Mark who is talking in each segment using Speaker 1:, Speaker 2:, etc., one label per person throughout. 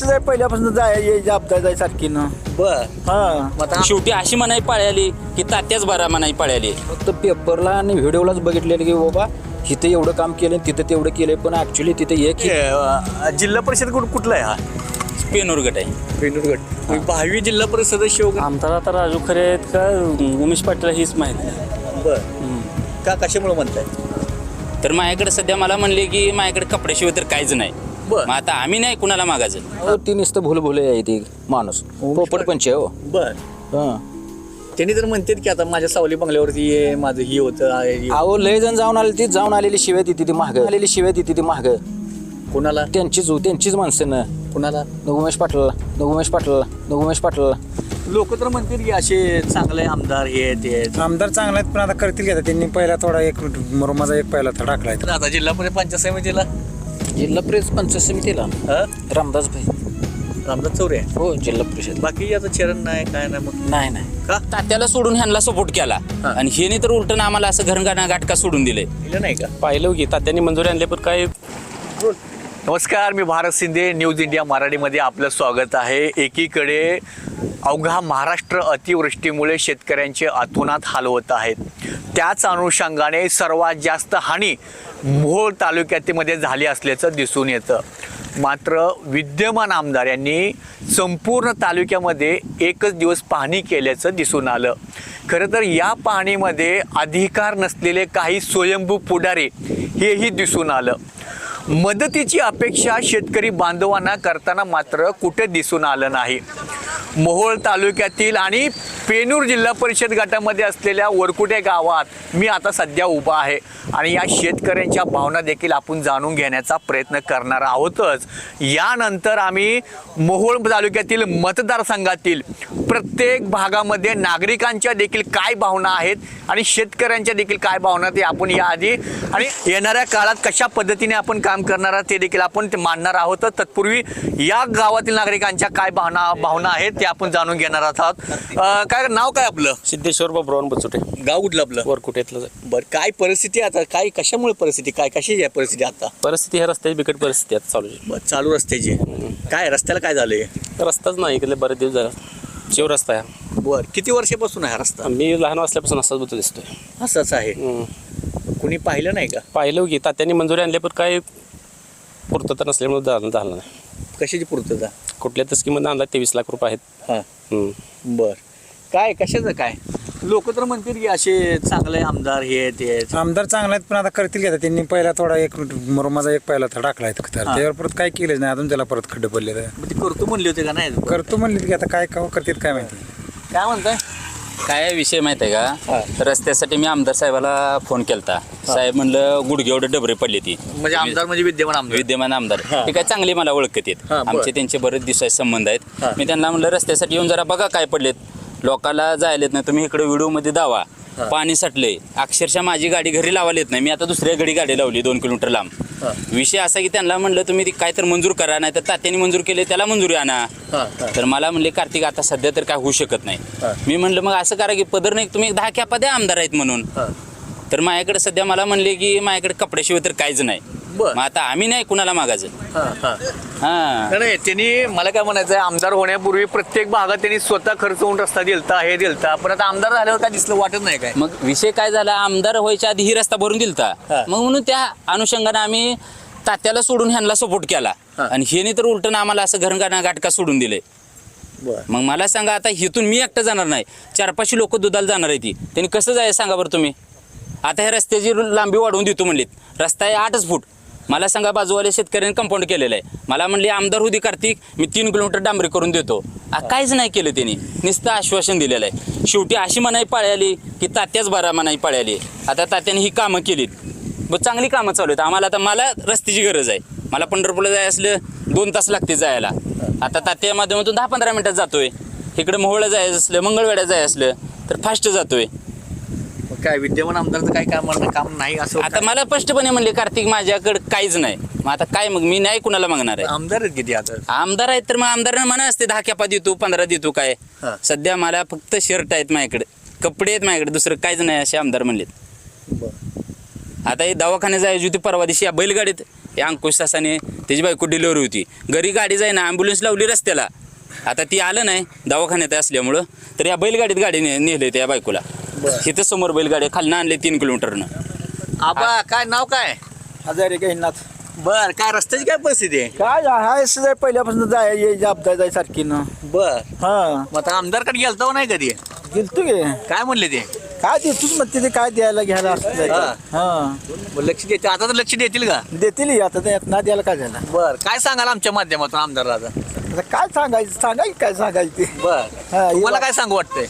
Speaker 1: जाय पहिल्यापासून जाय ये जाबदा जाय सारखी ना
Speaker 2: बर.
Speaker 1: हा.
Speaker 2: मग आता
Speaker 3: शेवटी अशी मनाई पाळली की तात्याच बरा मनाई पाळली.
Speaker 4: फक्त पेपरला आणि व्हिडिओलाच बघितलेलं की बाबा इथं एवढं काम केलं तिथं तेवढं केलंय पण ऍक्च्युली तिथे एक
Speaker 2: हे, अ, जिल्हा परिषद कुठं कुठला आहे हा?
Speaker 3: पेनूर गट आहे.
Speaker 2: वेणूरगड भावी जिल्हा परिषद वगैरे
Speaker 5: आमदार आता राजू खरे आहेत का? उमेश पाटील हीच माहिती नाही.
Speaker 2: बर. का कशामुळे म्हणताय?
Speaker 3: तर माझ्याकडे सध्या मला म्हणले की माझ्याकडे कपड्याशिवाय तर काहीच नाही.
Speaker 2: बर.
Speaker 3: मग आता आम्ही नाही कुणाला मागायचं.
Speaker 4: अहो, ती नुसतं भुल भुले आहे ती माणूस. पोपट पंच आहे हो.
Speaker 2: बर.
Speaker 4: हं.
Speaker 2: त्यांनी तर म्हणतात की आता माझ्या सावली बंगल्यावरती ये माझं ही होतं आहे, हे-
Speaker 4: अहो लय जण जाऊन आले ती जाऊन आलेली शिव्या ती ती महाग आलेली शिव्या ती ती महाग
Speaker 2: कुणाला?
Speaker 4: त्यांचीच त्यांचीच माणसं ना.
Speaker 2: कुणाला?
Speaker 4: उमेश पाटलाला न उमेश पाटलाला न उमेश पाटलाला.
Speaker 2: लोक तर म्हणतात की असे चांगले आमदार हे आहेत, ते आहेत.
Speaker 6: आमदार चांगला आहेत पण आता करतील का त्यांनी पहिला थोडा एक माझा एक पहिला थोडा टाकलाय
Speaker 2: तर आता जिल्हा परिषद पंचायत समितीला.
Speaker 4: जिल्हा परिषद पंचायत समितीला.
Speaker 2: हा?
Speaker 4: रामदास भाई.
Speaker 2: रामदास चौरे? आहे.
Speaker 4: हो जिल्हा परिषद.
Speaker 2: बाकी आता चरण नाही काय नाही मग?
Speaker 4: नाही नाही.
Speaker 2: का?
Speaker 3: तात्याला सोडून ह्यांना सपोर्ट केला.
Speaker 2: हा.
Speaker 3: आणि हेने तर उलटून आम्हाला असं घरगाणा गाठका सोडून दिले.
Speaker 2: दिलं नाही का?
Speaker 5: पाहिलं की तात्यांनी मंजुरी आणली पण काय
Speaker 2: नमस्कार मी भारत शिंदे न्यूज इंडिया मराठीमध्ये आपलं स्वागत आहे. एकीकडे अवघा महाराष्ट्र अतिवृष्टीमुळे शेतकऱ्यांचे अतोनात हाल होत आहेत. त्याच अनुषंगाने सर्वात जास्त हानी मोहोळ तालुक्यामध्ये झाली असल्याचं दिसून येतं. मात्र विद्यमान आमदार यांनी संपूर्ण तालुक्यामध्ये एकच दिवस पाहणी केल्याचं दिसून आलं. खरं तर या पाहणीमध्ये अधिकार नसलेले काही स्वयंभू पुढारी हेही दिसून आलं. मदतीची अपेक्षा शेतकरी बांधवांना करताना मात्र कुठे दिसून आलं नाही. मोहोळ तालुक्यातील आणि पेनूर जिल्हा परिषद गटामध्ये असलेल्या वरकुटे गावात मी आता सध्या उभा आहे आणि या शेतकऱ्यांच्या भावना देखील आपण जाणून घेण्याचा प्रयत्न करणार आहोतच. यानंतर आम्ही मोहोळ तालुक्यातील मतदारसंघातील प्रत्येक भागामध्ये नागरिकांच्या देखील काय भावना आहेत आणि शेतकऱ्यांच्या देखील काय भावना ते आपण याआधी आणि येणाऱ्या काळात कशा पद्धतीने आपण काम करणार आहोत ते देखील आपण ते मांडणार आहोत. तत्पूर्वी या गावातील नागरिकांच्या काय भावना भावना आहेत ते आपण जाणून घेणार आहोत. अं, काय नाव काय आपलं?
Speaker 5: सिद्धेश्वर बाबुराव बचुटे.
Speaker 2: गाव कुठलं आपलं?
Speaker 5: वरकुटेतलं
Speaker 2: बरं काय परिस्थिती आता? काय कशामुळे परिस्थिती काय कशी आहे परिस्थिती आता?
Speaker 5: परिस्थिती ह्या रस्त्याची बिकट परिस्थिती आता चालू
Speaker 2: चालू रस्त्याची. काय रस्त्याला काय झालंय?
Speaker 5: रस्ताच नाही इकडे बरेच दिवस झाला. शिव रस्ता आहे.
Speaker 2: बर किती वर्षापासून आहे हा रस्ता?
Speaker 5: मी लहान असल्यापासून असाच होतो दिसतोय.
Speaker 2: असंच आहे?
Speaker 5: हम्म.
Speaker 2: कुणी पाहिलं नाही का?
Speaker 5: पाहिलं की तात्यांनी मंजुरी आणली पण काय पूर्तता नसल्यामुळे झालं झालं नाही.
Speaker 2: कशाची पूर्तता?
Speaker 5: कुठल्या तर स्कीममध्ये आणला तेवीस लाख रुपये आहेत.
Speaker 2: हा.
Speaker 5: हम्म.
Speaker 2: बर. काय कशाचं काय? लोक तर म्हणतील की असे चांगले आमदार हे ते आहेत.
Speaker 6: आमदार चांगला आहेत पण आता करतील का त्यांनी पहिला थोडा एक माझा एक पहिला थोडा टाकलाय तर.
Speaker 2: हा.
Speaker 6: त्यावर परत काय केलंच नाही अजून त्याला परत खड्डे पडले
Speaker 2: मग ते करतो म्हणले होते का नाही?
Speaker 6: करतो म्हणले की आता काय का करतील काय माहिती.
Speaker 2: काय म्हणताय?
Speaker 3: काय विषय माहिती आहे
Speaker 2: हा.
Speaker 3: का रस्त्यासाठी मी आमदार साहेबाला फोन केलता. साहेब म्हणलं गुडघे एवढे डबरे पडले ती.
Speaker 2: म्हणजे आमदार म्हणजे विद्यमान आमदार.
Speaker 3: विद्यमान आमदार.
Speaker 2: हा.
Speaker 3: ते काय चांगले मला ओळखत आहेत.
Speaker 2: हा, बरं.
Speaker 3: आमचे त्यांचे बरेच दिवसाचे संबंध. आहेत. मी त्यांना म्हणलं रस्त्यासाठी येऊन जरा बघा काय पडलेत. लोकाला जायला येत नाही तुम्ही इकडे व्हिडिओमध्ये दावा. पाणी साठले अक्षरशः माझी गाडी घरी लावायला येत नाही मी आता दुसऱ्या घडी गाडी लावली दोन किलोमीटर लांब. विषय असा की त्यांना म्हणलं तुम्ही काय तर मंजूर करा नाही तर तात्याने मंजूर केले त्याला मंजुरी आणा. तर मला म्हणले कार्तिक आता सध्या तर काय होऊ शकत नाही. मी म्हणलं मग असं करा की पदर नाही तुम्ही दहा कॅपा द्या आमदार आहेत म्हणून. तर माझ्याकडे सध्या मला म्हणले की माझ्याकडे कपड्याशिवाय तर काहीच नाही
Speaker 2: बर.
Speaker 3: मग आता आम्ही नाही कुणाला मागायचं.
Speaker 2: हा, हा.
Speaker 3: हा.
Speaker 2: नाही, नाही त्यांनी मला काय म्हणायचं आहे आमदार होण्यापूर्वी प्रत्येक भागात त्यांनी स्वतः खर्च होऊन रस्ता दिलता हे दिलता पण आता आमदार झाल्यावर काय दिसलं वाटत नाही काय?
Speaker 3: मग विषय काय झाला आमदार व्हायच्या आधी ही रस्ता भरून दिलता.
Speaker 2: हा.
Speaker 3: मग म्हणून त्या अनुषंगाने आम्ही तात्याला सोडून ह्यांना सपोर्ट केला.
Speaker 2: हा.
Speaker 3: आणि हेने तर उलटून आम्हाला असं घरगाणा गाठका सोडून दिले.
Speaker 2: बर.
Speaker 3: मग मला सांगा आता इथून मी एकटं जाणार नाही. चार पाचशे लोक दुधाला जाणार आहे ती त्यांनी कसं जायचं सांगा बरं तुम्ही? आता ह्या रस्त्याची लांबी वाढवून देतो म्हणलीत. रस्ता आहे आठच फूट. मला सांगा बाजूवाले शेतकऱ्यांनी कंपाऊंड केलेलं आहे. मला म्हणले आमदार होती कार्तिक मी तीन किलोमीटर डांबरी करून देतो. आ, काहीच नाही केलं त्यांनी. नुसतं आश्वासन दिलेलं आहे. शेवटी अशी मनाई पळाली की तात्याच बरा मनाई पळाली. आता तात्याने ही कामं केलीत. ब चांगली कामं चालू आहेत. आम्हाला आता मला रस्त्याची गरज आहे. मला पंढरपूरला जाय असलं दोन तास लागते जायला. आता तात्या माध्यमातून दहा पंधरा मिनिटात जातोय. इकडे मोहळा जायचं असलं मंगळवेड्या जाय असलं तर फास्ट जातोय.
Speaker 2: काय विद्यमान आमदारचं काय काम म्हणणं काम नाही असं
Speaker 3: आता मला स्पष्टपणे म्हणले कार्तिक माझ्याकडे काहीच नाही. मग आता काय मग? मी नाही कुणाला मागणार आहे?
Speaker 2: आमदार आहेत किती आता?
Speaker 3: आमदार आहेत तर मग आमदारांना म्हणा असते दहा कॅपा देतो पंधरा देतो काय?
Speaker 2: हा.
Speaker 3: सध्या मला फक्त शर्ट आहेत माझ्याकडे. कपडे आहेत माझ्याकडे दुसरं काहीच नाही असे आमदार म्हणलेत.
Speaker 2: बर.
Speaker 3: आता हे दवाखान्यात जायची होती परवा दिवशी या बैलगाडीत. या अंकुश सासाने त्याची बायको डिलिव्हरी होती. घरी गाडी जाईना ॲम्ब्युलन्स लावली रस्त्याला. आता ती आलं नाही दवाखान्यात असल्यामुळं. तर या बैलगाडीत गाडी ने नेले त्या बायकोला. तिथं समोर बैलगाडी खालनं आणले तीन किलोमीटरनं.
Speaker 2: आबा काय नाव काय?
Speaker 1: आजारी गहिनाथ.
Speaker 2: बर काय रस्त्याची काय परिस्थिती आहे?
Speaker 1: काय हाय असं पहिल्यापासून जाय ये जाबदाय जाय सारखी ना
Speaker 2: बर.
Speaker 1: हा.
Speaker 2: मग आता आमदारकडे गेलता हो नाही कधी?
Speaker 1: गेलतो गे
Speaker 2: काय म्हणले ते?
Speaker 1: काय देतोच मग तिथे काय द्यायला घ्यायला असं
Speaker 2: हा.
Speaker 1: जायचं. हा.
Speaker 2: मग लक्ष देते. आता तर लक्ष देतील का?
Speaker 1: देतील ही आता त्यात ना द्यायला काय झालं?
Speaker 2: बर काय सांगाल आमच्या माध्यमातून आमदारला आता
Speaker 1: आता काय सांगायचं सांगायचं काय सांगायचं ते.
Speaker 2: बर.
Speaker 1: हा, हे
Speaker 2: तुम्हाला
Speaker 1: वा-
Speaker 2: काय सांगू वाटतंय?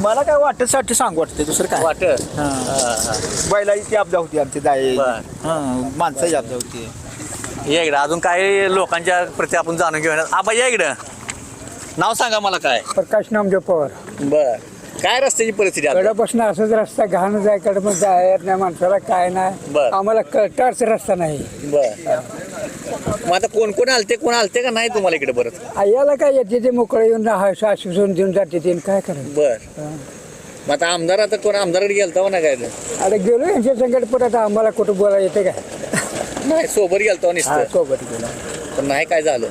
Speaker 1: मला काय वाटत साठी सांग वाटते दुसरं काय?
Speaker 2: वाट
Speaker 1: हा. बैलाची आपदा होती आमची दाय
Speaker 2: बर.
Speaker 1: हा माणसाची आपदा होती.
Speaker 2: या इकडं अजून काय लोकांच्या प्रति आपण जाणून घेऊया. आबा या इकडं. नाव सांगा मला काय?
Speaker 7: प्रकाश नामदेव पवार.
Speaker 2: बर. काय रस्त्याची परिस्थिती आता?
Speaker 7: कडापासून असंच रस्ता घाण जायकडे मग जायत नाही माणसाला काय नाही.
Speaker 2: बर.
Speaker 7: आम्हाला कटारच रस्ता नाही.
Speaker 2: बर. मग आता कोण कोण आलते? कोण आलते का नाही तुम्हाला इकडे परत?
Speaker 7: आ, याला काय येते ते मोकळे येऊन आश्वासन देऊन जाते ते काय करायचं?
Speaker 2: बर. मग आता आमदार आता कोण आमदारकडे गेलता हो ना काय ते?
Speaker 7: आता गेलो यांच्या संकट परत आम्हाला कुठं बोला येते काय?
Speaker 2: नाही सोबत गेलतो
Speaker 7: हा
Speaker 2: नुसतं.
Speaker 7: सोबत गेला.
Speaker 2: पण नाही काय झालं.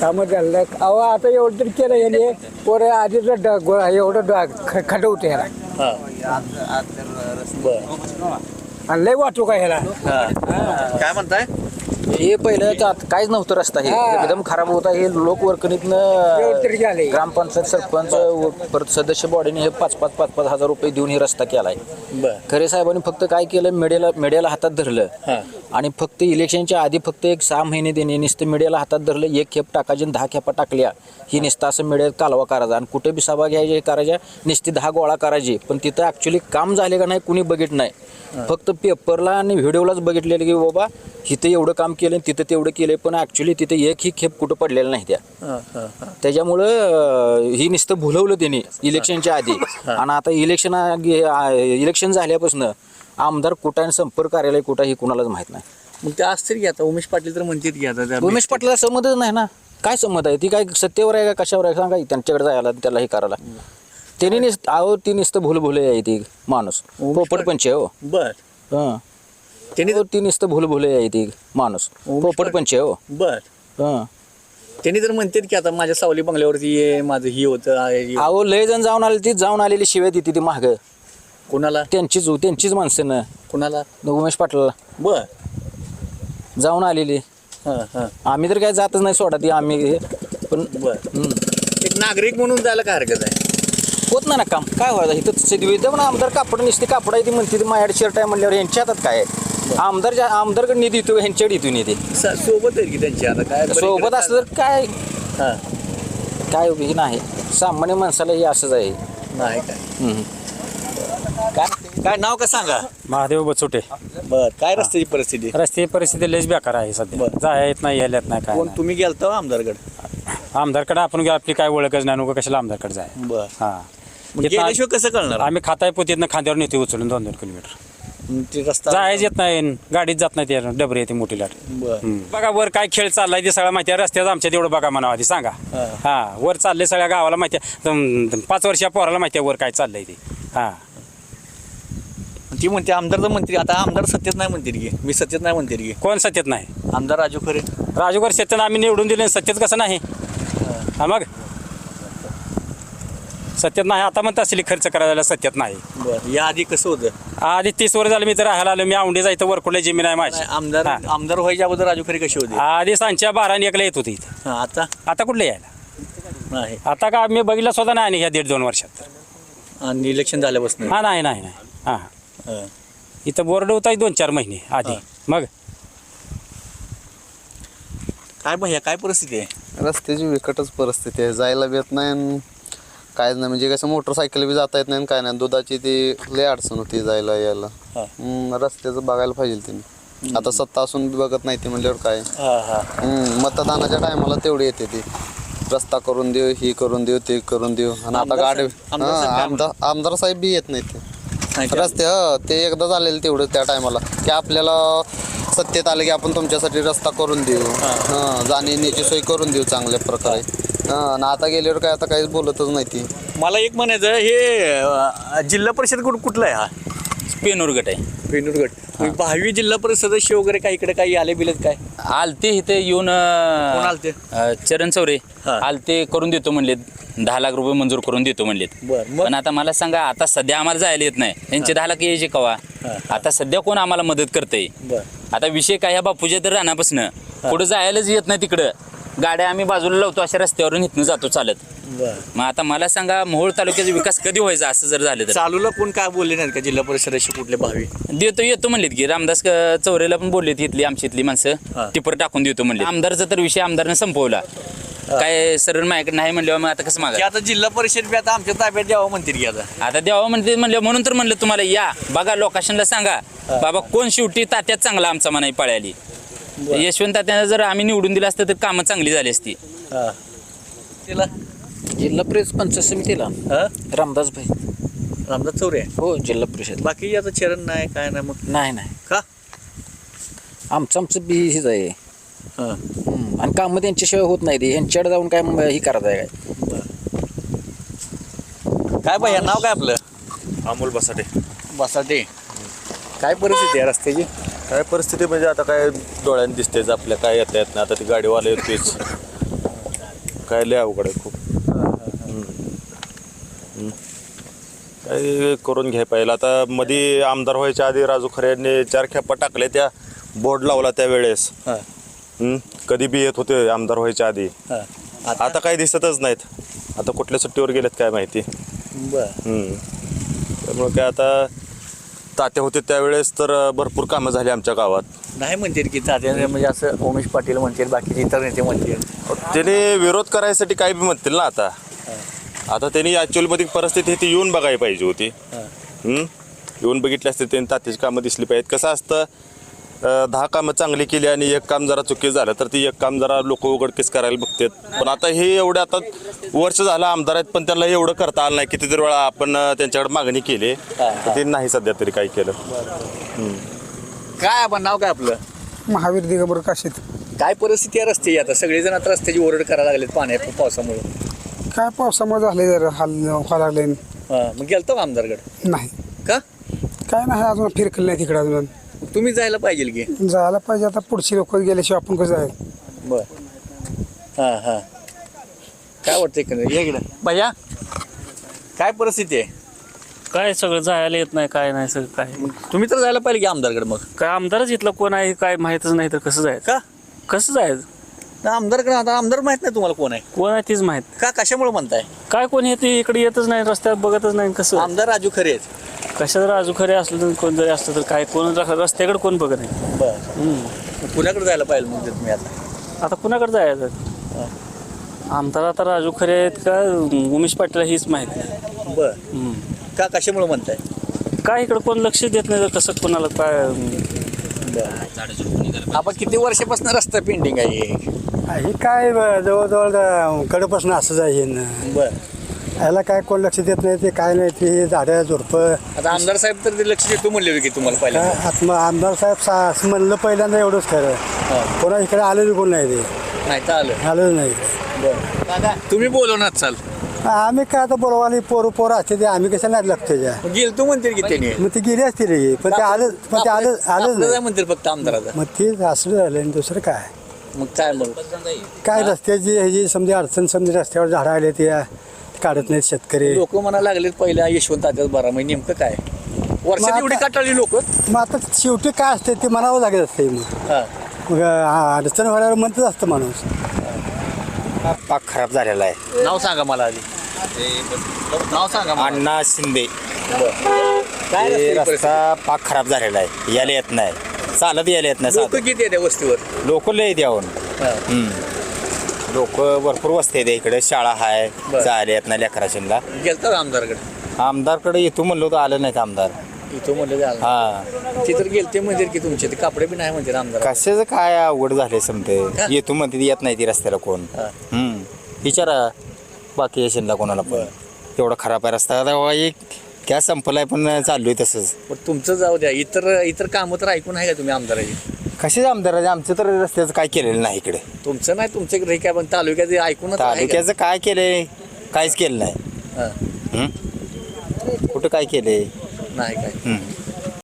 Speaker 7: कामं झालं. अहो आता एवढं तरी केलं याने. पोरं आधीच ड- गो- एवढं ड- ख- खटवते ह्याला.
Speaker 2: हा. बर.
Speaker 7: आणि लय वाटू का ह्याला?
Speaker 2: हा. काय म्हणताय?
Speaker 4: हे पहिलं तर आता काहीच नव्हतं रस्ता हे.
Speaker 7: हा.
Speaker 4: एकदम खराब होता हे लोक
Speaker 7: तरी
Speaker 4: वर्कणीतनं
Speaker 7: झाले.
Speaker 4: ग्रामपंचायत सरपंच व परत सदस्य बॉडीने हे पाच पाच पाच पाच हजार रुपये देऊन हे रस्ता केलाय.
Speaker 2: बर.
Speaker 4: खरे साहेबांनी फक्त काय केलं? मीडियाला मीडियाला हातात धरलं.
Speaker 2: हा.
Speaker 4: आणि फक्त इलेक्शनच्या आधी फक्त एक सहा महिने देणे नुसतं मीडियाला हातात धरलं एक खेप टाकायची आणि दहा खेपा टाकल्या. ही नुसतं असं मीडियात कालवा करायचा. आणि कुठे बी सभा घ्यायची हे करायच्या नुसती दहा गोळा करायची. पण तिथं ॲक्च्युली काम झाले का नाही कुणी बघित नाही. फक्त पेपरला आणि व्हिडिओलाच बघितलेलं की बाबा इथं एवढं काम केलं तिथं तेवढं केलं पण ॲक्च्युली तिथं एकही खेप कुठं पडलेलं नाही त्या.
Speaker 2: हा, हा, हा.
Speaker 4: त्याच्यामुळं अं, ही नुसतं भुलवलं त्यांनी इलेक्शनच्या आधी. आणि आता इलेक्शन इलेक्शन झाल्यापासून आमदार कुठं आणि संपर्क कार्यालय कुठं हे कुणालाच माहीत नाही.
Speaker 2: मग ते असतील की आता? उमेश पाटील तर म्हणतात की आता त्या-
Speaker 4: उमेश पाटलाला संमतच नाही ना. काय संमत आहे? ती काय सत्तेवर आहे का कशावर आहे? सांगा की त्यांच्याकडे जायला त्याला हे करायला. त्यांनी निस्त अहो ती नुसतं भुल भुले आहे ती माणूस.
Speaker 2: उमेश
Speaker 4: पोपट पंच आहे हो.
Speaker 2: बर.
Speaker 4: हं.
Speaker 2: त्यांनी
Speaker 4: हो, ती नुसतं भुल भुले आहे ती माणूस. पोपट. पंच आहे हो
Speaker 2: बर.
Speaker 4: हं.
Speaker 2: त्यांनी तर म्हणतात की आता माझ्या सावली बंगल्यावरती ये माझं ही होतं आहे, हे होतं.
Speaker 4: अहो लय जण जाऊन आले ती जाऊन आलेली शिव्या देते ती माग.
Speaker 2: कोणाला?
Speaker 4: त्यांचीच त्यांचीच माणसं. ना
Speaker 2: कोणाला
Speaker 4: उमेश पाटलाला.
Speaker 2: बर.
Speaker 4: जाऊन आलेली.
Speaker 2: हा हा.
Speaker 4: आम्ही तर काय जातच नाही सोडा ती आम्ही हे. पण
Speaker 2: बर.
Speaker 4: हं.
Speaker 2: एक नागरिक म्हणून जायला काय हरकत आहे?
Speaker 4: होत नाही ना काम. काय व्हायचं? इथं पण आमदार कापड निसते कापड आहे ती म्हणते ती माझ्याकडे शर्ट आहे म्हणल्यावर यांच्या हातात काय? आहे? आमदार ज्या आमदारकडे निधी येतो ह्यांच्याकडे इथून येते
Speaker 2: स- सोबत आहे की त्यांची आता? काय
Speaker 4: सोबत असलं तर काय
Speaker 2: हा.
Speaker 4: काय हे नाही. सामान्य माणसाला हे असंच आहे.
Speaker 2: नाही काय?
Speaker 4: हम्म.
Speaker 2: काय काय नाव का सांगा?
Speaker 8: महादेव बचोटे.
Speaker 2: बर काय रस्त्याची परिस्थिती?
Speaker 8: रस्ते परिस्थिती लयच बेकार आहे सध्या.
Speaker 2: बरं.
Speaker 8: जाय येत नाही यायला येत नाही काय
Speaker 2: कोण
Speaker 8: नाही.
Speaker 2: तुम्ही गेलता हो आमदारकडे?
Speaker 8: आमदारकडे आपण काय आपली काय ओळखच नाही नको कशाला आमदारकडे जाय.
Speaker 2: बर.
Speaker 8: हा.
Speaker 2: मग
Speaker 8: इथनं
Speaker 2: गेल्याशिवाय कसं कळणार
Speaker 8: आम्ही खाताय पोतीतनं खांद्यावर नेते उचलून दोन दोन किलोमीटर.
Speaker 2: ते रस्ता
Speaker 8: जायच येत नाही गाडीत जात नाही ते डबरी येते मोठी लाट.
Speaker 2: बर.
Speaker 8: हम्म. बघा वर काय खेळ चाललाय ते सगळं माहिती आहे. रस्त्यात आमच्या तेवढं बघा म्हणावं आधी सांगा.
Speaker 2: हा.
Speaker 8: हा वर चाललंय सगळ्या गावाला माहिती आहे. पाच वर्षा पोराला माहिती आहे वर काय चाललंय ते. हा.
Speaker 2: ती म्हणते आमदार तर म्हणते आता आमदार सत्तेत नाही म्हणते की मी सत्तेत नाही म्हणते की
Speaker 8: कोण सत्तेत नाही?
Speaker 2: आमदार राजू खरे.
Speaker 8: राजूकर शेतन आम्ही निवडून दिले सत्तेत कसं नाही? हा मग? सत्यात नाही. आता म्हणत असली खर्च करायला सत्यात नाही.
Speaker 2: बर या आधी कसं होतं?
Speaker 8: आधी तीस वर झालं मी तर राहायला आलो. मी औंढे जायचं वरकुडल्या जमीन आहे माझी.
Speaker 2: आमदार
Speaker 8: हा.
Speaker 2: आमदार व्हायच्या अगोदर राजू खरे कशी होते?
Speaker 8: आधी सांच्या बारा आणि एकला येत होती इथं.
Speaker 2: हा, आता?
Speaker 8: आता कुठले यायला?
Speaker 2: नाही.
Speaker 8: आता का मी बघितलं सुद्धा नाही आणि ह्या दीड दोन वर्षात
Speaker 2: आणि इलेक्शन झाल्यापासून?
Speaker 8: हा नाही नाही नाही. हा.
Speaker 2: हा.
Speaker 8: इथं बोर्ड होता दोन चार महिने आधी. मग?
Speaker 2: काय भैया काय परिस्थिती आहे?
Speaker 9: रस्त्याची विकटच परिस्थिती आहे. जायला येत नाही आणि कायच नाही. म्हणजे कसं मोटरसायकल बी जाता येत नाही आणि काय नाही. दुधाची ती लय अडचण होती जायला यायला.
Speaker 2: हा.
Speaker 9: हम्म, रस्त्याचं बघायला पाहिजे तिने आता सत्ता असून बी बघत नाही ती म्हणल्यावर काय.
Speaker 2: हा हा.
Speaker 9: हम्म, मतदानाच्या टायमाला तेवढी येते ती. रस्ता करून देऊ ही करून देऊ ते करून देऊ. आणि आता
Speaker 2: आमदार
Speaker 9: गाडी
Speaker 2: साहेब- आमदार साहेब काय
Speaker 9: आमदार आमदार साहेब बी येत ते.
Speaker 2: नाही ते-
Speaker 9: रस्ते ह ते एकदा झालेलं तेवढं त्या टायमाला. की आपल्याला सत्तेत आले की आपण तुमच्यासाठी रस्ता करून देऊ. हां. जाणे येण्याची सोय करून देऊ चांगल्या प्रकारे. हां आणि आता गेल्यावर काय आता काहीच बोलतच नाही ती.
Speaker 2: मला एक म्हणायचं हे अं, जिल्हा परिषद कुठं कुठला आहे हा?
Speaker 3: पेनूर गट आहे.
Speaker 2: पेनूरगड भावी जिल्हा परिषद सदस्य वगैरे काही इकडे काही आले बिलेत काय?
Speaker 3: आलते इथे येऊन
Speaker 2: कोण आलते?
Speaker 3: अं, चरण चौरे
Speaker 2: हा.
Speaker 3: आलते करून देतो म्हणलेत. दहा लाख रुपये मंजूर करून देतो म्हणलेत.
Speaker 2: बरं, मग?
Speaker 3: पण आता मला सांगा आता सध्या आम्हाला जायला येत नाही. यांचे दहा लाख यायचे कवा? आता सध्या कोण आम्हाला मदत करतंय?
Speaker 2: बरं.
Speaker 3: आता विषय काय ह्या बापूच्या तर रानापासनं. पुढे जायलाच येत नाही तिकडं. गाड्या आम्ही बाजूला लावतो अशा रस्त्यावरून इथनं जातो चालत. मग आता मला सांगा मोहोळ तालुक्याचा विकास कधी व्हायचा असं जर झालं तर?
Speaker 2: चालूला कोण काय बोलले नाहीत का जिल्हा परिषदेशी कुठले भावी?
Speaker 3: देतो येतो म्हणलेत की. रामदास क- चौरेला पण बोललेत इथली आमची इथली
Speaker 2: हा.
Speaker 3: माणसं टिपर टाकून देतो म्हणले आमदारचा तर विषय आमदारनं संपवला. काय सरळ माझ्याकडे नाही म्हणल्यावर मग आता कसं
Speaker 2: की
Speaker 3: मागा
Speaker 2: आता जिल्हा परिषद बी आता आमच्या ताब्यात द्यावं म्हणतील की आता.
Speaker 3: आता द्यावं म्हणते म्हणलं म्हणून तर म्हणलं तुम्हाला या. बघा लोकेशनला सांगा. बाबा कोण शेवटी तात्यात चांगला आमचा मनाई पळाली? यशवंत तात्यानं जर आम्ही निवडून दिलं असतं तर कामं चांगली झाली असती.
Speaker 2: तिला?
Speaker 4: जिल्हा परिषद पंचायत समितीला.
Speaker 2: हा?
Speaker 4: रामदास भाई.
Speaker 2: रामदास चौरे.
Speaker 4: हो जिल्हा परिषद.
Speaker 2: बाकी आता चरण नाही काय नाही मग?
Speaker 4: नाही नाही.
Speaker 2: का?
Speaker 4: आमचं आमचं बी हेच आहे.
Speaker 2: हा.
Speaker 4: हम्म. आणि कामं त्यांच्याशिवाय होत नाही ते ह्यांच्याकडे जाऊन काय म- हे करायचं आहे काय
Speaker 2: काय भैया नाव काय आपलं?
Speaker 5: अमोल बसाटे.
Speaker 2: बसाटे. काय परिस्थिती आहे रस्त्याची?
Speaker 5: काय परिस्थिती म्हणजे आता काय डोळ्याने दिसतेच आपल्या काय येता येत नाही. आता ती गाडीवाले येतेच काय लय अवघड आहे खूप. हम्म. काय करून घ्याय पाहिजे आता मध्ये आमदार व्हायच्या आधी राजू खरे यांनी चार खेपा टाकले त्या बोर्ड लावला त्यावेळेस
Speaker 2: हा.
Speaker 5: हम्म. कधी बी येत होते आमदार व्हायच्या आधी.
Speaker 2: हा.
Speaker 5: आता काही दिसतच नाहीत. आता कुठल्या सुट्टीवर गेलेत काय माहिती.
Speaker 2: बर.
Speaker 5: हम्म. त्यामुळे काय आता तात्या होते त्यावेळेस तर भरपूर कामं झाली आमच्या गावात.
Speaker 2: नाही म्हणतील की तात्या म्हणजे असं उमेश पाटील म्हणतील बाकीचे इतर नेते म्हणतील.
Speaker 5: त्याने विरोध करायसाठी काय बी म्हणतील ना आता. आता त्यांनी ॲक्च्युअलमध्ये परिस्थिती ती येऊन बघायला पाहिजे होती. हम्म? येऊन बघितली असते त्यांनी तात्याची कामं दिसली पाहिजेत. कसं असतं दहा कामं चांगली केली आणि एक काम जरा चुकी झालं तर ती एक काम जरा लोक उघडकीस करायला बघतात. पण आता हे एवढे आता वर्ष झालं आमदार आहेत पण त्यांना एवढं करता आलं नाही कितीतरी वेळा आपण त्यांच्याकडे मागणी केली तर ते नाही सध्या तरी काही केलं.
Speaker 2: काय आपण नाव काय आपलं?
Speaker 7: महावीर दिगंबर काशीत.
Speaker 2: काय परिस्थिती आहे रस्त्याची आता? सगळेजण आता रस्त्याची ओरड करायला लागलेत पाण्या पावसामुळे.
Speaker 7: काय पावसामुळे झाले जर हाल व्हायला लागले
Speaker 2: मग गेलतो का आमदारगड?
Speaker 7: नाही.
Speaker 2: का?
Speaker 7: काय नाही अजून फिरकलं नाही तिकडे अजून.
Speaker 2: तुम्ही जायला पाहिजे की?
Speaker 7: जायला पाहिजे. आता पुढची लोक गेल्याशिवाय आपण कसं जायचं
Speaker 2: बर. हां हां. काय वाटतं इकडे ये इकडे. भैया काय परिस्थिती आहे?
Speaker 10: काय सगळं जायला येत नाही काय नाही सगळं काय.
Speaker 2: मग तुम्ही तर जायला पाहिजे की आमदारगड मग?
Speaker 10: काय आमदारच इथलं कोण आहे काय माहीतच नाही तर कसं जायचं?
Speaker 2: का?
Speaker 10: कसं जायचं?
Speaker 2: ना आमदारकडे आता आमदार माहीत नाही तुम्हाला कोण आहे.
Speaker 10: कोण आहे तीच माहीत.
Speaker 2: का कशामुळे म्हणताय?
Speaker 10: काय कोण येते इकडे येतच नाही रस्त्यात बघतच नाही कसं?
Speaker 2: आमदार राजू खरे आहेत.
Speaker 10: कशा जर राजू खरे असलं तर कोण जरी असलं तर काय? कोण र- रस्त्याकडे कोण बघत नाही?
Speaker 2: बर.
Speaker 10: हम्म.
Speaker 2: पुण्याकडे जायला पाहिजे मग तुम्ही आता?
Speaker 10: आता कुणाकडे जायचं? आमदार आता राजू खरे आहेत का? उमेश पाटील हीच माहीत नाही
Speaker 2: बर.
Speaker 10: हम्म.
Speaker 2: का कशामुळे म्हणताय?
Speaker 10: काय इकडे कोण लक्ष देत नाही तर कसं कोणाला काय?
Speaker 2: आपण किती वर्षापासून रस्ता पेंडिंग आहे
Speaker 7: हे? काय जवळजवळ कडपासून असंच आहे
Speaker 2: बर.
Speaker 7: याला काय कोण लक्ष देत नाही ते काय नाही ते झाडं झुडपं.
Speaker 2: आता आमदार साहेब तर ते लक्ष देतो म्हणले की तुम्हाला
Speaker 7: काय आत्मा आमदार साहेब सा असं म्हणलं पहिल्यांदा एवढंच खरं. कोणा इकडे आलं बी कोण नाही ते.
Speaker 2: नाही तर आलं.
Speaker 7: आलं नाही.
Speaker 2: तुम्ही बोलवणार चाल.
Speaker 7: आम्ही काय आता बोलवाली पोरं पोरं असते ते आम्ही कशाला नाही लागतो त्याच्या
Speaker 2: मग गेल तू म्हणतील की त्यांनी.
Speaker 7: मग ते गेली असते रे पण ते आलं पण ते आलं आलंच
Speaker 2: आपलं
Speaker 7: नाही.
Speaker 2: काय म्हणतील फक्त आमदाराचा.
Speaker 7: मग ते असं झालं आणि दुसरं काय?
Speaker 2: मग काय मग?
Speaker 7: काय रस्त्याची ह्याची समजा अडचण समजा रस्त्यावर झाडं आले ते काढत नाहीत शेतकरी.
Speaker 2: लोक म्हणायला लागलेत पहिल्या यशवंत तात्याच बारा महिने नेमकं काय? वर्षात एवढी काटाळली लोक?
Speaker 7: मग आता शेवटी काय असते ते म्हणावं लागत असते मग. मग आ- अडचण व्हायला म्हणतच असतं माणूस.
Speaker 4: पाक खराब झालेला आहे.
Speaker 2: नाव सांगा मला आधी. नाव सांगा मला.
Speaker 4: अण्णा शिंदे.
Speaker 2: काय
Speaker 4: ते
Speaker 2: रस्त्याची परिस्थिती?
Speaker 4: रस्ता पाक खराब झालेला आहे. यायला येत नाही. चालत यायला येत नाही
Speaker 2: लोक किती आहेत या वस्तीवर?
Speaker 4: लोक लय द्यावून
Speaker 2: हा.
Speaker 4: लोक भरपूर वस्ती आहे इकडे. शाळा आहे
Speaker 2: बरं.
Speaker 4: येत नाही लेकराशीला
Speaker 2: गेलता का आमदारकडे?
Speaker 4: आमदारकडे येतो म्हणलो तर आलं नाहीत आमदार.
Speaker 2: इथं म्हणलं
Speaker 4: हा.
Speaker 2: ते तर गेलते म्हणतील की तुमचे ते कपडे बी नाही म्हणतील आमदार
Speaker 4: कशाचं काय अवघड झाले समते? येतो म्हणते ती येत नाही ती रस्त्याला कोण.
Speaker 2: हा.
Speaker 4: हम्म. विचारा बाकी येशील कोणाला पण. एवढा खराब आहे रस्ता. आता बाबा एक काय संपलाय पण चाललोय तसंच.
Speaker 2: पण तुमचं जाऊ द्या. इतर इतर कामं तर ऐकून आहे का तुम्ही आमदाराची?
Speaker 4: कशाच आमदार आहे? आमचं तर रस्त्याचं काय केलेलं नाही इकडे.
Speaker 2: तुमचं नाही तुमचं इकडे काय पण तालुक्यात ऐकून
Speaker 4: तालुक्याचं काय केलंय काहीच केलं नाही? कुठं काय केलंय
Speaker 2: नाही काय.